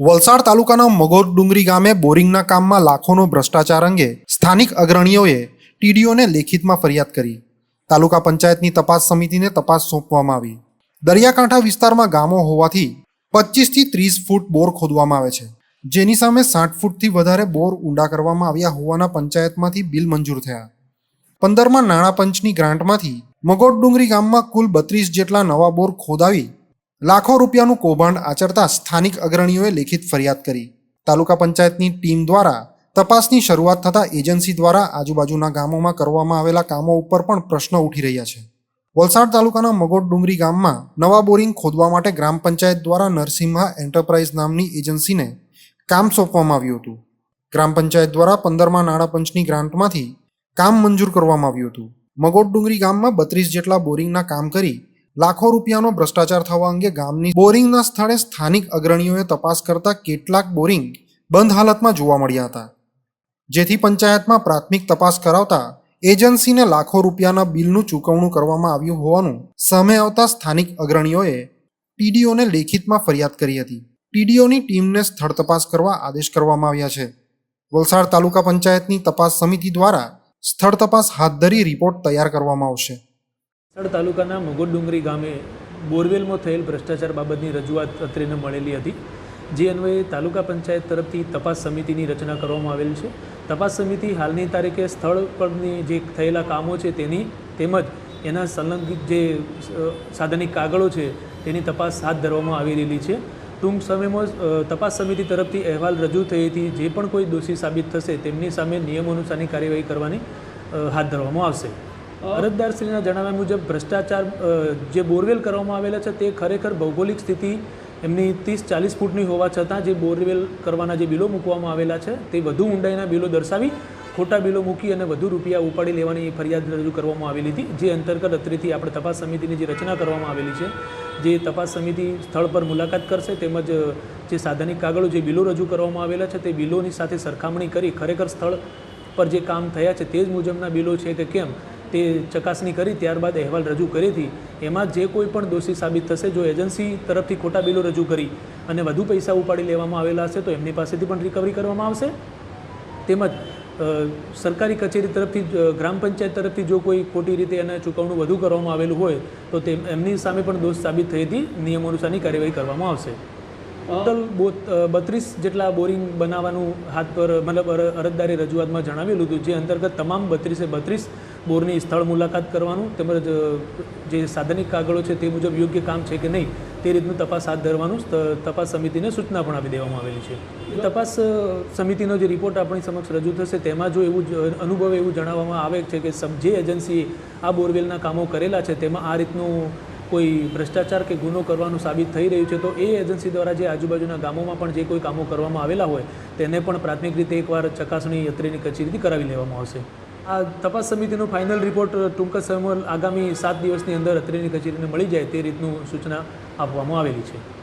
વલસાડ તાલુકાના મગોર ડુંગરી ગામે બોરિંગના કામમાં લાખોનો ભ્રષ્ટાચાર અંગે સ્થાનિક અગ્રણીઓએ ટીડીઓને લેખિતમાં ફરિયાદ કરી. તાલુકા પંચાયતની તપાસ સમિતિને તપાસ સોંપવામાં આવી. દરિયાકાંઠા વિસ્તારમાં ગામો હોવાથી પચીસથી ત્રીસ ફૂટ બોર ખોદવામાં આવે છે. જેની સામે સાઠ ફૂટથી વધારે બોર ઊંડા કરવામાં આવ્યા હોવાના પંચાયતમાંથી બિલ મંજૂર થયા. પંદરમાં નાણાં પંચની ગ્રાન્ટમાંથી મગોડ ડુંગરી ગામમાં કુલ બત્રીસ જેટલા નવા બોર ખોદાવી લાખો રૂપિયાનું કૌભાંડ આચરતા સ્થાનિક અગ્રણીઓએ લેખિત ફરિયાદ કરી. તાલુકા પંચાયતની ટીમ દ્વારા તપાસની શરૂઆત થતાં એજન્સી દ્વારા આજુબાજુના ગામોમાં કરવામાં આવેલા કામો ઉપર પણ પ્રશ્નો ઉઠી રહ્યા છે. વલસાડ તાલુકાના મગોડ ડુંગરી ગામમાં નવા બોરિંગ ખોદવા માટે ગ્રામ પંચાયત દ્વારા નરસિંહા એન્ટરપ્રાઇઝ નામની એજન્સીને કામ સોંપવામાં આવ્યું હતું. ગ્રામ પંચાયત દ્વારા પંદરમાં નાણાપંચની ગ્રાન્ટમાંથી કામ મંજૂર કરવામાં આવ્યું હતું. મગોડ ડુંગરી ગામમાં બત્રીસ જેટલા બોરિંગના કામ કરી લાખો રૂપિયાનો ભ્રષ્ટાચાર થવા અંગે ગામની બોરિંગના સ્થળે સ્થાનિક અગ્રણીઓએ તપાસ કરતા કેટલાક બોરિંગ બંધ હાલતમાં જોવા મળ્યા હતા. જેથી પંચાયતમાં પ્રાથમિક તપાસ કરાવતા એજન્સીને લાખો રૂપિયાના બિલનું ચૂકવણું કરવામાં આવ્યું હોવાનું સામે આવતા સ્થાનિક અગ્રણીઓએ ટીડીઓને લેખિતમાં ફરિયાદ કરી હતી. ટીડીઓની ટીમને સ્થળ તપાસ કરવા આદેશ કરવામાં આવ્યા છે. વલસાડ તાલુકા પંચાયતની તપાસ સમિતિ દ્વારા સ્થળ તપાસ હાથ ધરી રિપોર્ટ તૈયાર કરવામાં આવશે. વલસાડ તાલુકાના મગોડ ડુંગરી ગામે બોરવેલમાં થયેલ ભ્રષ્ટાચાર બાબતની રજૂઆત અત્રેને મળેલી હતી, જે અન્વયે તાલુકા પંચાયત તરફથી તપાસ સમિતિની રચના કરવામાં આવેલ છે. તપાસ સમિતિ હાલની તારીખે સ્થળ પરની જે થયેલા કામો છે તેની તેમજ એના સંલગ્નિત જે સાધનિક કાગળો છે તેની તપાસ હાથ ધરવામાં આવી રહેલી છે. ટૂંક સમયમાં તપાસ સમિતિ તરફથી અહેવાલ રજૂ થઈ હતી, જે પણ કોઈ દોષી સાબિત થશે તેમની સામે નિયમ અનુસારની કાર્યવાહી કરવાની હાથ ધરવામાં આવશે. અરજદારશ્રીના જણાવ્યા મુજબ ભ્રષ્ટાચાર જે બોરવેલ કરવામાં આવેલા છે તે ખરેખર ભૌગોલિક સ્થિતિ એમની ત્રીસ ચાલીસ ફૂટની હોવા છતાં જે બોરવેલ કરવાના જે બિલો મૂકવામાં આવેલા છે તે વધુ ઊંડાઈના બિલો દર્શાવી ખોટા બિલો મૂકી અને વધુ રૂપિયા ઉપાડી લેવાની ફરિયાદ રજૂ કરવામાં આવેલી હતી, જે અંતર્ગત અત્રેથી આપણે તપાસ સમિતિની જે રચના કરવામાં આવેલી છે, જે તપાસ સમિતિ સ્થળ પર મુલાકાત કરશે તેમજ જે સાધનિક કાગળો જે બિલો રજૂ કરવામાં આવેલા છે તે બિલોની સાથે સરખામણી કરી ખરેખર સ્થળ પર જે કામ થયા છે તે જ મુજબના બિલો છે કે કેમ? તે ચકાસણી કરી, ત્યારબાદ અહેવાલ રજૂ કરી હતી. એમાં જે કોઈ પણ દોષી સાબિત થશે, જો એજન્સી તરફથી ખોટા બિલો રજૂ કરી અને વધુ પૈસા ઉપાડી લેવામાં આવેલા હશે, તો એમની પાસેથી પણ રિકવરી કરવામાં આવશે. તેમજ સરકારી કચેરી તરફથી ગ્રામ પંચાયત તરફથી જો કોઈ ખોટી રીતે એને ચૂકવણું વધુ કરવામાં આવેલું હોય, તો તે એમની સામે પણ દોષ સાબિત થઈ હતી. નિયમો અનુસારની કાર્યવાહી કરવામાં આવશે. ટોટલ બત્રીસ જેટલા બોરિંગ બનાવવાનું હાથ પર મતલબ અરજદારી રજૂઆતમાં જણાવેલું હતું. જે અંતર્ગત તમામ બત્રીસે બત્રીસ બોરની સ્થળ મુલાકાત કરવાનું તેમજ જે સાધનિક કાગળો છે તે મુજબ યોગ્ય કામ છે કે નહીં તે રીતનું તપાસ હાથ ધરવાનું તપાસ સમિતિને સૂચના પણ આપી દેવામાં આવેલી છે. તપાસ સમિતિનો જે રિપોર્ટ આપણી સમક્ષ રજૂ થશે તેમાં જો એવું અનુભવ એવું જણાવવામાં આવે છે કે જે એજન્સીએ આ બોરવેલના કામો કરેલા છે તેમાં આ રીતનું કોઈ ભ્રષ્ટાચાર કે ગુનો કરવાનું સાબિત થઈ રહ્યું છે, તો એ એજન્સી દ્વારા જે આજુબાજુના ગામોમાં પણ જે કોઈ કામો કરવામાં આવેલા હોય, તેને પણ પ્રાથમિક રીતે એકવાર ચકાસણી યંત્રની કચેરીથી કરાવી લેવામાં આવશે. આ તપાસ સમિતિનો ફાઇનલ રિપોર્ટ ટૂંક સમય આગામી સાત દિવસની અંદર અત્રેની કચેરીને મળી જાય તે રીતનું સૂચના આપવામાં આવેલી છે.